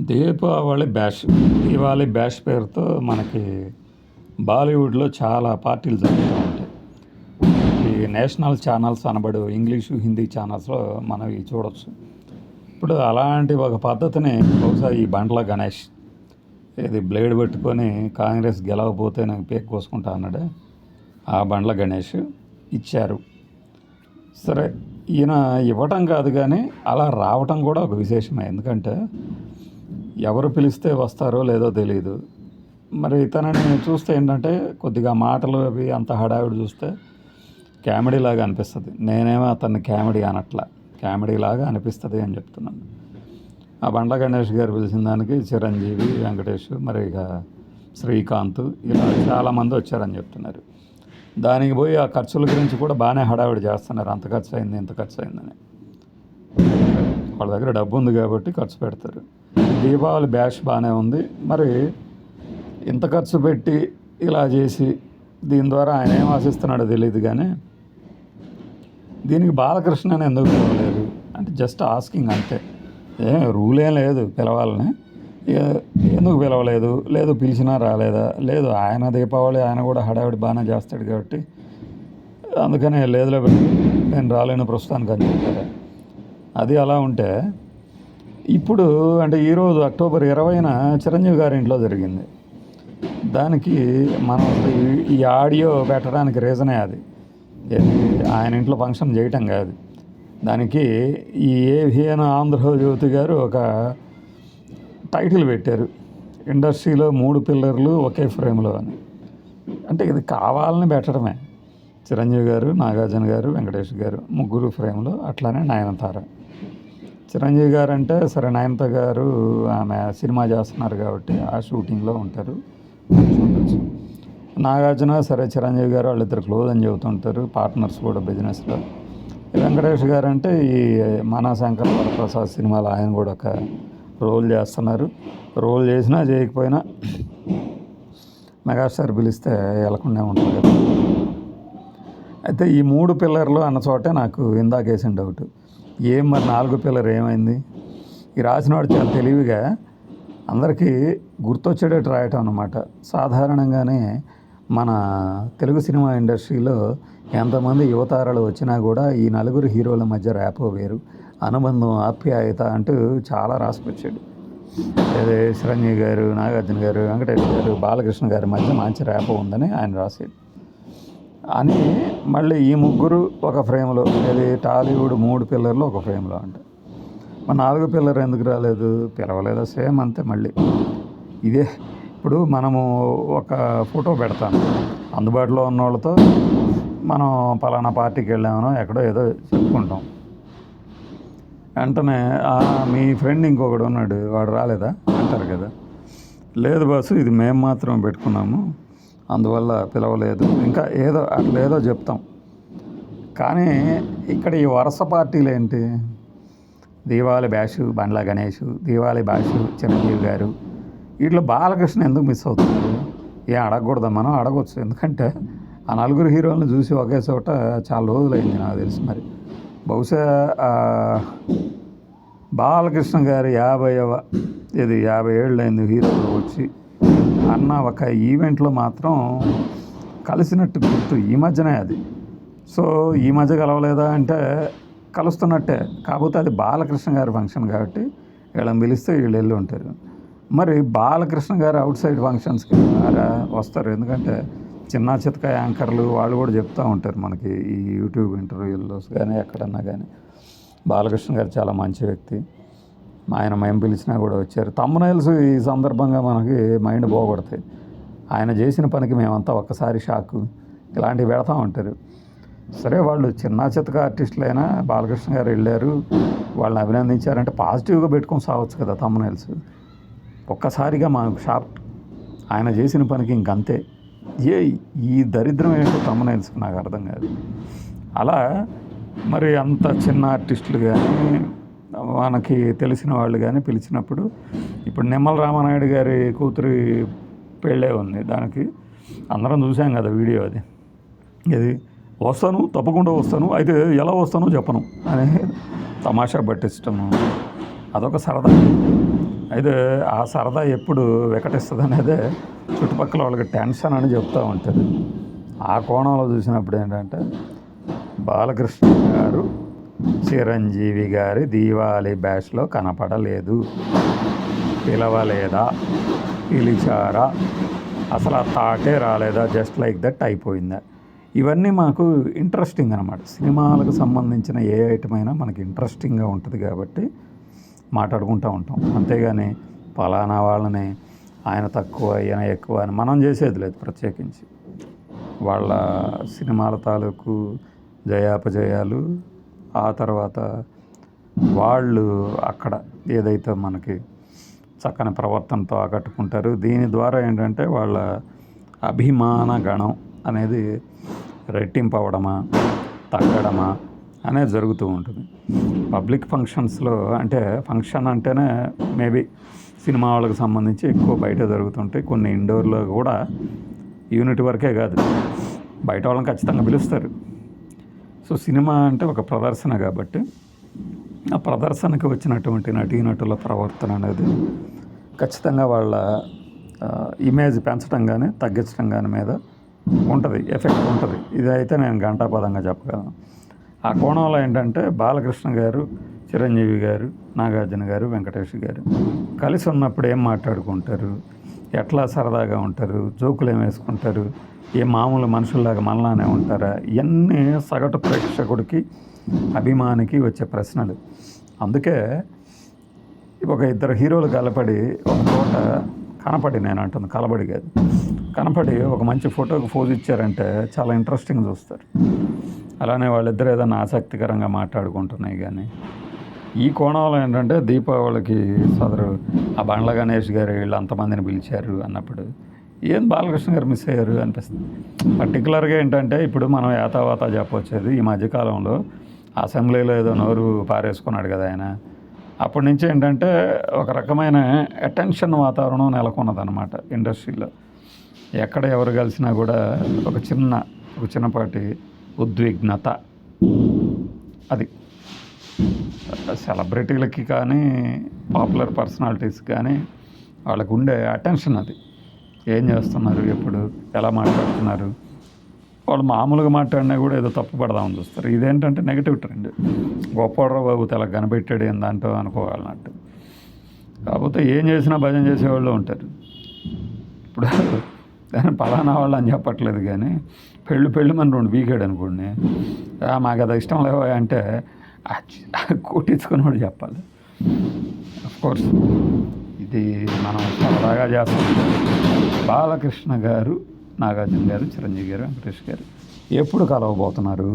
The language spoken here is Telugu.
దీపావళి బ్యాష్ దీపావళి బ్యాష్ పేరుతో మనకి బాలీవుడ్లో చాలా పార్టీలు జరుగుతూ ఉంటాయి. ఈ నేషనల్ ఛానల్స్ అనబడు ఇంగ్లీషు హిందీ ఛానల్స్లో మనం ఇవి ఇప్పుడు అలాంటి ఒక పద్ధతిని బహుశా ఈ బండ్ల గణేష్ ఇది బ్లేడ్ పెట్టుకొని కాంగ్రెస్ గెలవకపోతే నాకు పేక్ కోసుకుంటా అన్నాడు ఆ బండ్ల గణేష్ ఇచ్చారు. సరే ఈయన ఇవ్వటం కాదు కానీ అలా రావటం కూడా ఒక విశేషమే. ఎందుకంటే ఎవరు పిలిస్తే వస్తారో లేదో తెలియదు మరి తనని చూస్తే ఏంటంటే కొద్దిగా మాటలు అవి అంత హడావిడి చూస్తే కామెడీ లాగా అనిపిస్తుంది. నేనేమో అతన్ని కామెడీ అనట్లా. కామెడీ లాగా అనిపిస్తుంది అని చెప్తున్నాను. ఆ బండ్ల గణేష్ గారు పిలిచిన దానికి చిరంజీవి వెంకటేష్ మరి ఇక శ్రీకాంత్ ఇలా చాలామంది వచ్చారని చెప్తున్నారు. దానికి పోయి ఆ ఖర్చుల గురించి కూడా బాగానే హడావిడి చేస్తున్నారు. అంత ఖర్చు అయింది ఇంత ఖర్చు అయిందని. వాళ్ళ దగ్గర డబ్బు ఉంది కాబట్టి ఖర్చు పెడతారు. దీపావళి బ్యాష్ బాగానే ఉంది. మరి ఇంత ఖర్చు పెట్టి ఇలా చేసి దీని ద్వారా ఆయన ఏం ఆశిస్తున్నాడో తెలియదు కానీ దీనికి బాలకృష్ణ అని ఎందుకు పిలవలేదు? అంటే జస్ట్ ఆస్కింగ్ అంతే. ఏం రూల్ ఏం లేదు పిలవాలని. ఎందుకు పిలవలేదు? లేదు పిలిచినా రాలేదా? లేదు ఆయన దీపావళి ఆయన కూడా హడావిడి బాగానే చేస్తాడు కాబట్టి అందుకనే లేదులే నేను రాలేను ప్రస్తుతానికి అని చెప్పారు? అది అలా ఉంటే ఇప్పుడు అంటే ఈరోజు అక్టోబర్ ఇరవైన చిరంజీవి గారి ఇంట్లో జరిగింది. దానికి మనం ఈ- ఆడియో పెట్టడానికి రీజనే అది. ఆయన ఇంట్లో ఫంక్షన్ చేయటం కాదు. దానికి ఈ ఏవిఎన్ ఆంధ్రజ్యోతి గారు ఒక టైటిల్ పెట్టారు. ఇండస్ట్రీలో మూడు పిల్లర్లు ఒకే ఫ్రేమ్లో అని. అంటే ఇది కావాలని పెట్టడమే. చిరంజీవి గారు నాగార్జున గారు వెంకటేష్ గారు ముగ్గురు ఫ్రేమ్లో అట్లానే నయనతార. చిరంజీవి గారు అంటే సరే నయనత గారు ఆమె సినిమా చేస్తున్నారు కాబట్టి ఆ షూటింగ్లో ఉంటారు. నాగార్జున సరే చిరంజీవి గారు వాళ్ళిద్దరు క్లోజ్ అని చెబుతుంటారు పార్ట్నర్స్ కూడా బిజినెస్లో. వెంకటేష్ గారు అంటే ఈ మన శంకర్ వరప్రసాద్ సినిమాలో ఆయన కూడా ఒక రోల్ చేస్తున్నారు. రోల్ చేసినా చేయకపోయినా మెగాస్టార్ పిలిస్తే వెళ్ళకుండా ఉంటుంది కదా. అయితే ఈ మూడు పిల్లర్లు అన్న చోటే నాకు ఇందాకేసిన డౌట్. ఏం మరి నాలుగు పిల్లర్ ఏమైంది? ఈ రాసినవాడు చాలా తెలివిగా అందరికీ గుర్తొచ్చేటట్టు రాయటం అన్నమాట. సాధారణంగానే మన తెలుగు సినిమా ఇండస్ట్రీలో ఎంతమంది యువతారాలు వచ్చినా కూడా ఈ నలుగురు హీరోల మధ్య ర్యాపో వేరు. అనుబంధం ఆప్యాయత అంటూ చాలా రాసుకొచ్చాడు. అదే చిరంజీవి గారు నాగార్జున గారు వెంకటేష్ గారు బాలకృష్ణ గారి మధ్య మంచి ర్యాపో ఉందని ఆయన రాశాడు. అని మళ్ళీ ఈ ముగ్గురు ఒక ఫ్రేమ్లో ఇది టాలీవుడ్ మూడు పిల్లర్లు ఒక ఫ్రేమ్లో అంట. మరి నాలుగు పిల్లర్ ఎందుకు రాలేదు? పిలవలేదా? సేమ్ అంతే మళ్ళీ. ఇదే ఇప్పుడు మనము ఒక ఫోటో పెడతాను అందుబాటులో ఉన్న వాళ్ళతో మనం పలానా పార్టీకి వెళ్ళామనో ఎక్కడో ఏదో చెప్పుకుంటాం. వెంటనే మీ ఫ్రెండ్ ఇంకొకడు ఉన్నాడు వాడు రాలేదా? అంటారు కదా. లేదు బాసు ఇది మేము మాత్రం పెట్టుకున్నాము. అందువల్ల పిలవలేదు. ఇంకా ఏదో అట్లా ఏదో చెప్తాం. కానీ ఇక్కడ ఈ వరుస పార్టీలు ఏంటి? దీవాలి బ్యాషు బండ్ల గణేష్ దీవాలి బ్యాషు చిరంజీవి గారు. వీటిలో బాలకృష్ణ ఎందుకు మిస్ అవుతున్నారు? ఏం అడగకూడదా మనం అడగవచ్చు ఎందుకంటే ఆ నలుగురు హీరోలను చూసి ఒకే చోట చాలా రోజులైంది నాకు తెలిసి మరి. బహుశా బాలకృష్ణ గారు యాభైవ ఇది యాభై ఏళ్ళు అయింది హీరోలు వచ్చి అన్న ఒక ఈవెంట్లో మాత్రం కలిసినట్టు గుర్తు. ఈ మధ్యనే అది. సో ఈ మధ్య కలవలేదా అంటే కలుస్తున్నట్టే. కాకపోతే అది బాలకృష్ణ గారి ఫంక్షన్ కాబట్టి వీళ్ళని పిలిస్తే వీళ్ళు వెళ్ళి ఉంటారు. మరి బాలకృష్ణ గారు అవుట్ సైడ్ ఫంక్షన్స్కి వస్తారు. ఎందుకంటే చిన్న చితక యాంకర్లు వాళ్ళు కూడా చెప్తూ ఉంటారు మనకి ఈ యూట్యూబ్ ఇంటర్వ్యూల్లో కానీ ఎక్కడన్నా కానీ. బాలకృష్ణ గారు చాలా మంచి వ్యక్తి. ఆయన మేము పిలిచినా కూడా వచ్చారు. తమ్మునైల్స్ ఈ సందర్భంగా మనకి మైండ్ పోగొడతాయి. ఆయన చేసిన పనికి మేమంతా ఒక్కసారి షాకు. ఇలాంటివి పెడతా ఉంటారు. సరే వాళ్ళు చిన్న చితక ఆర్టిస్టులైనా బాలకృష్ణ గారు వెళ్ళారు. వాళ్ళని అభినందించారంటే పాజిటివ్గా పెట్టుకొని సావచ్చు కదా తమ్మునైల్స్. ఒక్కసారిగా మాకు షాప్ ఆయన చేసిన పనికి ఇంకంతే. ఏ ఈ దరిద్రం ఏంటో తమ్మునైల్స్ నాకు అర్థం కాదు. అలా మరి అంత చిన్న ఆర్టిస్టులు కానీ మనకి తెలిసిన వాళ్ళు కానీ పిలిచినప్పుడు ఇప్పుడు నిమ్మల రామనాయుడు గారి కూతురి పెళ్ళే ఉంది దానికి. అందరం చూసాం కదా వీడియో అది. ఇది వస్తాను తప్పకుండా వస్తాను అయితే ఎలా వస్తానో చెప్పను. అని తమాషా పట్టించటము. అదొక సరదా. అయితే ఆ సరదా ఎప్పుడు వికటిస్తుంది అనేదే చుట్టుపక్కల వాళ్ళకి టెన్షన్ అని చెప్తూ ఉంటుంది. ఆ కోణంలో చూసినప్పుడు ఏంటంటే బాలకృష్ణ గారు చిరంజీవి గారి దీవాలి బ్యాచ్లో కనపడలేదు. పిలవలేదా? పిలిచారా? అసలు ఆ థాటే రాలేదా? జస్ట్ లైక్ దట్ అయిపోయిందా? ఇవన్నీ మాకు ఇంట్రెస్టింగ్ అనమాట సినిమాలకు సంబంధించిన ఏ ఐటమ్ అయినా మనకి ఇంట్రెస్టింగ్గా ఉంటుంది కాబట్టి మాట్లాడుకుంటూ ఉంటాం. అంతేగాని పలానా వాళ్ళని ఆయన తక్కువ ఈయన ఎక్కువ అని మనం చేసేది లేదు ప్రత్యేకించి. వాళ్ళ సినిమాల తాలూకు జయాపజయాలు ఆ తర్వాత వాళ్ళు అక్కడ ఏదైతే మనకి చక్కని ప్రవర్తనతో ఆకట్టుకుంటారు దీని ద్వారా ఏంటంటే వాళ్ళ అభిమాన గణం అనేది రెట్టింపు తగ్గడమా అనేది జరుగుతూ ఉంటుంది. పబ్లిక్ ఫంక్షన్స్లో అంటే ఫంక్షన్ అంటేనే మేబీ సినిమా వాళ్ళకి సంబంధించి ఎక్కువ బయట జరుగుతుంటాయి. కొన్ని ఇండోర్లో కూడా యూనిట్ వరకే కాదు. బయట వాళ్ళని ఖచ్చితంగా పిలుస్తారు. సో సినిమా అంటే ఒక ప్రదర్శన కాబట్టి ఆ ప్రదర్శనకు వచ్చినటువంటి నటీనటుల ప్రవర్తన అనేది ఖచ్చితంగా వాళ్ళ ఇమేజ్ పెంచడం కానీ తగ్గించడం కానీ మీద ఉంటుంది ఎఫెక్ట్ ఉంటుంది. ఇదైతే నేను గంటాపదంగా చెప్పగలను. ఆ కోణంలో ఏంటంటే బాలకృష్ణ గారు చిరంజీవి గారు నాగార్జున గారు వెంకటేష్ గారు కలిసి ఉన్నప్పుడు ఏం మాట్లాడుకుంటారు? ఎట్లా సరదాగా ఉంటారు? జోకులు ఏం వేసుకుంటారు? ఏ మామూలు మనుషుల్లాగా మనలానే ఉంటారా? ఇవన్నీ సగటు ప్రేక్షకుడికి అభిమానికి వచ్చే ప్రశ్నలు. అందుకే ఒక ఇద్దరు హీరోలు కలపడి ఒక చోట కనపడి నేను అంటుంది కలబడి కాదు. కనపడి ఒక మంచి ఫోటోకి పోజ్ ఇచ్చారంటే చాలా ఇంట్రెస్టింగ్ చూస్తారు. అలానే వాళ్ళిద్దరు ఏదైనా ఆసక్తికరంగా మాట్లాడుకుంటున్నాయి కానీ. ఈ కోణంలో ఏంటంటే దీపావళికి సదరు ఆ బండ్ల గణేష్ గారు వీళ్ళు అంతమందిని పిలిచారు అన్నప్పుడు ఏం బాలకృష్ణ గారు మిస్ అయ్యారు అనిపిస్తుంది. పర్టికులర్గా ఏంటంటే ఇప్పుడు మనం యాతావాత చెప్పొచ్చేది ఈ మధ్యకాలంలో అసెంబ్లీలో ఏదో నోరు పారేసుకున్నాడు కదా ఆయన. అప్పటి నుంచి ఏంటంటే ఒక రకమైన అటెన్షన్ వాతావరణం నెలకొన్నదనమాట ఇండస్ట్రీలో. ఎక్కడ ఎవరు కలిసినా కూడా ఒక చిన్న ఒక చిన్నపాటి ఉద్విగ్నత. అది. సెలబ్రిటీలకి కానీ పాపులర్ పర్సనాలిటీస్ కానీ వాళ్ళకు ఉండే అటెన్షన్ అది. ఏం చేస్తున్నారు? ఎప్పుడు? ఎలా మాట్లాడుతున్నారు? వాళ్ళు మామూలుగా మాట్లాడినా కూడా ఏదో తప్పు పడదామని చూస్తారు. ఇదేంటంటే నెగిటివ్ ట్రెండ్ గొప్పవాడ్రా బాబు తెల కనిపెట్టాడు ఏం దాంట్లో అనుకోవాలన్నట్టు. కాకపోతే ఏం చేసినా భజన చేసేవాళ్ళు ఉంటారు. ఇప్పుడు దాని పలానా వాళ్ళు అని చెప్పట్లేదు కానీ పెళ్ళి పెళ్ళి మన రెండు వీకాడు అనుకోండి మాకు అది ఇష్టం లేవా అంటే కొట్టించుకున్నవాడు చెప్పాలి. కోర్స్ ఇది మనం సరదాగా చేస్తాం. బాలకృష్ణ గారు నాగార్జున గారు చిరంజీవి గారు వెంకటేష్ గారు ఎప్పుడు కలవబోతున్నారు?